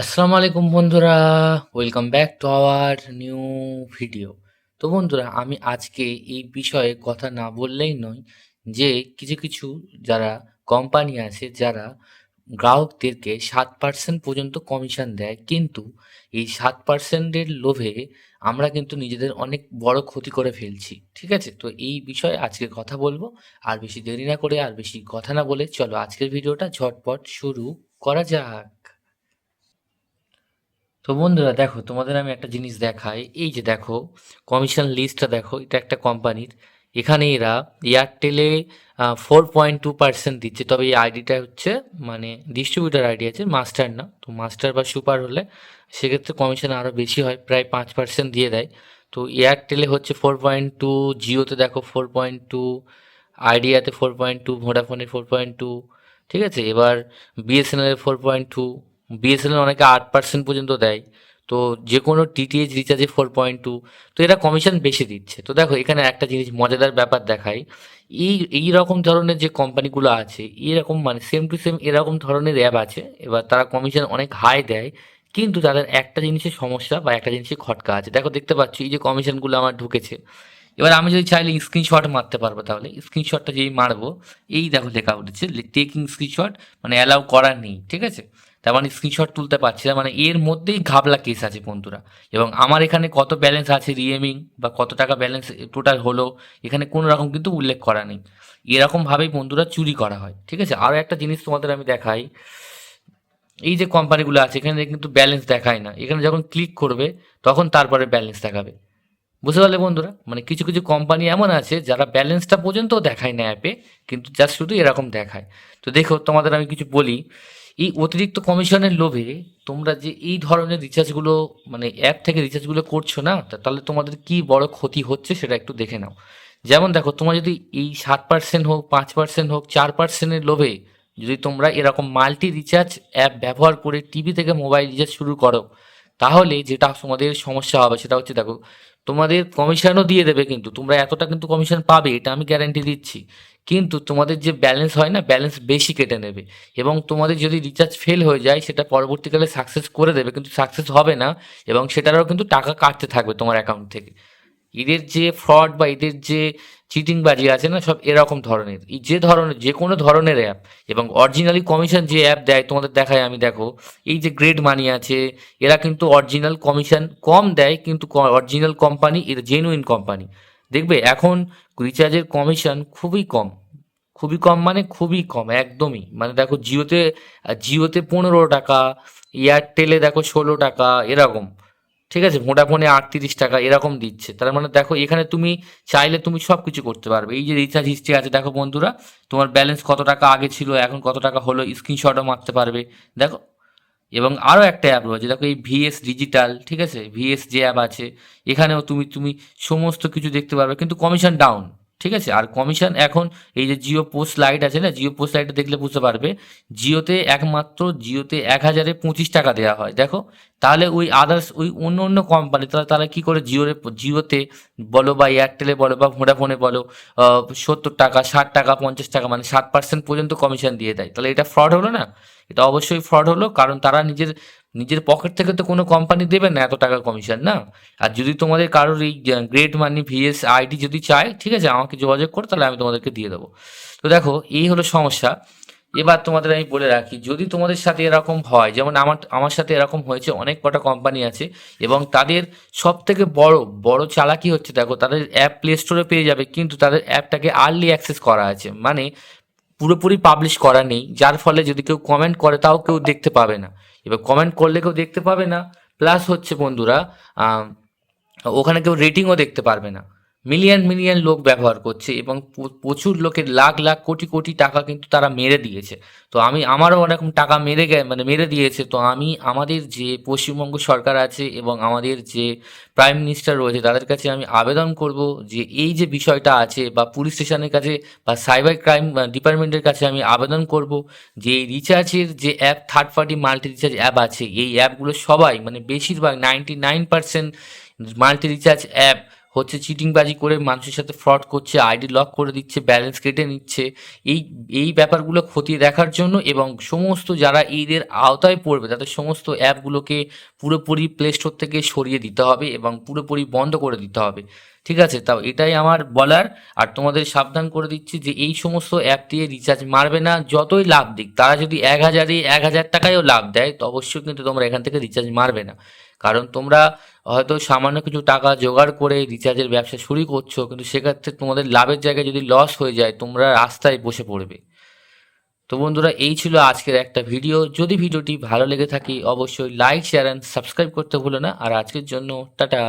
আসসালামু আলাইকুম বন্ধুরা welcome back to our new video তো বন্ধুরা, আমি আজকে এই বিষয়ে কথা না বললেই নয় যে কিছু কিছু যারা কোম্পানি আছে, যারা গ্রাহকদেরকে সাত পার্সেন্ট পর্যন্ত কমিশন দেয়, কিন্তু এই সাত পার্সেন্টের লোভে আমরা কিন্তু নিজেদের অনেক বড় ক্ষতি করে ফেলছি, ঠিক আছে? তো এই বিষয়ে আজকে কথা বলব, আর বেশি দেরি না করে আর বেশি কথা না বলে চলো আজকের ভিডিওটা ঝটপট শুরু করা যাক। তো বন্ধুরা দেখো, তোমাদের আমি একটা জিনিস দেখাই। এই যে দেখো কমিশন লিস্টটা দেখো, এটা একটা কোম্পানির এখানে এরা এয়ারটেলে ফোর পয়েন্ট টু পার্সেন্ট দিচ্ছে। তবে এই আইডিটা হচ্ছে মানে ডিস্ট্রিবিউটার আইডি আছে মাস্টার না। তো মাস্টার বা সুপার হলে সেক্ষেত্রে কমিশন আরও বেশি হয়, প্রায় পাঁচ পার্সেন্ট দিয়ে দেয়। তো এয়ারটেলে হচ্ছে ফোর পয়েন্ট টু জিওতে দেখো ফোর পয়েন্ট টু আইডিয়াতে ফোর পয়েন্ট টু ভোডাফোনে ফোর পয়েন্ট টু ঠিক আছে? এবার BSNL four point two BSNL অনেকে আট পার্সেন্ট পর্যন্ত দেয়। তো যে কোনো টিটিএইচ রিচার্জে ফোর পয়েন্ট টু তো এরা কমিশন বেশি দিচ্ছে। তো দেখো, এখানে একটা জিনিস মজাদার ব্যাপার দেখাই এই এই রকম ধরনের যে কোম্পানিগুলো আছে এরকম মানে সেম টু সেম এরকম ধরনের অ্যাপ আছে, এবার তারা কমিশন অনেক হাই দেয়, কিন্তু তাদের একটা জিনিসের সমস্যা বা একটা জিনিসের খটকা আছে। দেখো, দেখতে পাচ্ছি, এই যে কমিশনগুলো আমার ঢুকেছে। এবার আমি যদি চাইলে স্ক্রিনশট মারতে পারব তাহলে। স্ক্রিনশটটা যেই মারবো, এই দেখো লেখা উঠেছে টেকিং স্ক্রিনশট মানে অ্যালাউ করার নেই, ঠিক আছে? তার মানে স্ক্রিনশট তুলতে পারছি না। মানে এর মধ্যেই ঘাবলা কেস আছে বন্ধুরা। এবং আমার এখানে কত ব্যালেন্স আছে রিএমিং বা কত টাকা ব্যালেন্স টোটাল হলো, এখানে কোনো রকম কিন্তু উল্লেখ করা নেই। এরকমভাবেই বন্ধুরা চুরি করা হয়, ঠিক আছে? আরও একটা জিনিস তোমাদের আমি দেখাই। এই যে কোম্পানিগুলো আছে, এখানে কিন্তু ব্যালেন্স দেখায় না। এখানে যখন ক্লিক করবে, তখন তারপরে ব্যালেন্স দেখাবে। বুঝতে পারলে বন্ধুরা? মানে কিছু কিছু কোম্পানি এমন আছে, যারা ব্যালেন্সটা পর্যন্ত দেখায় না অ্যাপে কিন্তু জাস্ট শুধু এরকম দেখায়। তো দেখো, তোমাদের আমি কিছু বলি। এই অতিরিক্ত কমিশনের লোভে তোমরা যে এই ধরনের রিচার্জগুলো মানে অ্যাপ থেকে রিচার্জগুলো করছ না তাহলে তোমাদের কি বড় ক্ষতি হচ্ছে সেটা একটু দেখে নাও। যেমন দেখো, তোমার যদি এই সাত পার্সেন্ট হোক, পাঁচ পার্সেন্ট হোক, চার পার্সেন্টের লোভে যদি তোমরা এরকম মাল্টি রিচার্জ অ্যাপ ব্যবহার করে টিভি থেকে মোবাইল রিচার্জ শুরু করো, তাহলে যেটা তোমাদের সমস্যা হবে সেটা হচ্ছে দেখো, তোমাদের কমিশনও দিয়ে দেবে কিন্তু, তোমরা এতটা কিন্তু কমিশন পাবে, এটা আমি গ্যারান্টি দিচ্ছি। কিন্তু তোমাদের যে ব্যালেন্স হয় না ব্যালেন্স বেশি কেটে নেবে। এবং তোমাদের যদি রিচার্জ ফেল হয়ে যায়, সেটা পরবর্তীকালে সাকসেস করে দেবে, কিন্তু সাকসেস হবে না, এবং সেটারও কিন্তু টাকা কাটতে থাকবে তোমার অ্যাকাউন্ট থেকে। এদের যে ফ্রড বা এদের যে চিটিংবাজি আছে না, সব এরকম ধরনের। যে ধরনের, যে কোনো ধরনের অ্যাপ এবং অরিজিনালি কমিশন যে অ্যাপ দেয়, তোমাদের দেখায় আমি, দেখো, এই যে গ্রেড মানি আছে, এরা কিন্তু অরিজিনাল কমিশন কম দেয়, কিন্তু অরিজিনাল কোম্পানি এর জেনুইন কোম্পানি দেখবে এখন রিচার্জের কমিশন খুবই কম। খুবই কম মানে খুবই কম, একদমই। মানে দেখো জিওতে জিওতে পনেরো টাকা, এয়ারটেলে দেখো ষোলো টাকা, এরকম। ঠিক আছে? ভোডাফোনে আটত্রিশ টাকা, এরকম দিচ্ছে। তার মানে দেখো এখানে তুমি চাইলে তুমি সব কিছু করতে পারবে। এই যে রিচার্জ হিস্ট্রি আছে, দেখো বন্ধুরা, তোমার ব্যালেন্স কত টাকা আগে ছিল, এখন কত টাকা হলো স্ক্রিনশটও মারতে পারবে। দেখো এবং আরও একটা অ্যাপ রয়েছে, দেখো এই ভিএস ডিজিটাল ঠিক আছে? ভিএস যে অ্যাপ আছে, এখানেও তুমি তুমি সমস্ত কিছু দেখতে পারবে, কিন্তু কমিশন ডাউন ঠিক আছে? আর কমিশন এখন এই যে জিও পোস্ট লাইট আছে না? জিও পোস্ট লাইটটা দেখলে বুঝতে পারবে জিওতে একমাত্র জিওতে এক হাজারে পঁচিশ টাকা দেওয়া হয়। দেখো, তাহলে ওই আদার্স ওই অন্য অন্য কোম্পানি তাহলে তারা কী করে জিওরে জিওতে বলো বা এয়ারটেলে বলো বা ভোডাফোনে বলো সত্তর টাকা, ষাট টাকা, পঞ্চাশ টাকা মানে ষাট পার্সেন্ট পর্যন্ত কমিশন দিয়ে দেয়। তাহলে এটা ফ্রড হলো না? এটা অবশ্যই ফ্রড হলো, কারণ তারা নিজের নিজের পকেট থেকে তো কোনো কোম্পানি দেবে না এত টাকা কমিশন না? আর যদি তোমাদের কারোর এই গ্রেট মানি ভিএস আইডি যদি চায়, ঠিক আছে, আমাকে যোগাযোগ করো, তাহলে আমি তোমাদেরকে দিয়ে দেবো। তো দেখো, এই হলো সমস্যা। এবার তোমাদের আমি বলে রাখি, যদি তোমাদের সাথে এরকম হয়, যেমন আমার আমার সাথে এরকম হয়েছে, অনেক কটা কোম্পানি আছে, এবং তাদের সব থেকে বড় বড় চালাকি হচ্ছে, দেখো, তাদের অ্যাপ প্লে স্টোরে পেয়ে যাবে, কিন্তু তাদের অ্যাপটাকে আর্লি অ্যাক্সেস করা আছে। মানে পুরোপুরি পাবলিশ করা নেই, যার ফলে যদি কেউ কমেন্ট করে তাও কেউ দেখতে পাবে না। এবার কমেন্ট করলে কেউ দেখতে পাবে না। প্লাস হচ্ছে বন্ধুরা ওখানে কেউ রেটিংও দেখতে পারবে না। মিলিয়ন মিলিয়ন লোক ব্যবহার করছে এবং প্রচুর লোকের লাখ লাখ, কোটি কোটি টাকা কিন্তু তারা মেরে দিয়েছে। তো আমি, আমারও ওরকম টাকা মেরে মানে মেরে দিয়েছে। তো আমি, আমাদের যে পশ্চিমবঙ্গ সরকার আছে এবং আমাদের যে প্রাইম মিনিস্টার রয়েছে, তাদের কাছে আমি আবেদন করব যে এই যে বিষয়টা আছে বা পুলিশ স্টেশনের কাছে বা সাইবার ক্রাইম ডিপার্টমেন্টের কাছে আমি আবেদন করব যে এই রিচার্জের যে app third party multi recharge app আছে, এই অ্যাপগুলো সবাই মানে বেশিরভাগ ninety nine percent multi recharge app হচ্ছে চিটিংবাজি করে মানুষের সাথে ফ্রড করছে আইডি লক করে দিচ্ছে ব্যালেন্স কেটে নিচ্ছে। এই এই ব্যাপারগুলো খতিয়ে দেখার জন্য এবং সমস্ত যারা এদের আওতায় পড়বে, তাদের সমস্ত অ্যাপগুলোকে পুরোপুরি প্লে স্টোর থেকে সরিয়ে দিতে হবে এবং পুরোপুরি বন্ধ করে দিতে হবে। ঠিক আছে? তাও এটাই আমার বলার। আর তোমাদের সাবধান করে দিচ্ছি যে এই সমস্ত অ্যাপ দিয়ে রিচার্জ মারবে না, যতই লাভ দিক। তারা যদি এক হাজারে এক হাজার টাকায়ও লাভ দেয়, তো অবশ্যই কিন্তু তোমরা এখান থেকে রিচার্জ মারবে না। কারণ তোমরা হয়তো সামান্য কিছু টাকা জোগাড় করে রিচার্জের ব্যবসা শুরু করছ, কিন্তু সেক্ষেত্রে তোমাদের লাভের জায়গায় যদি লস হয়ে যায়, তোমরা রাস্তায় বসে পড়বে। তো বন্ধুরা, এই ছিল আজকের একটা ভিডিও যদি ভিডিওটি ভালো লেগে থাকে, অবশ্যই লাইক শেয়ার অ্যান্ড সাবস্ক্রাইব করতে ভুলো না। আর আজকের জন্য, টাটা!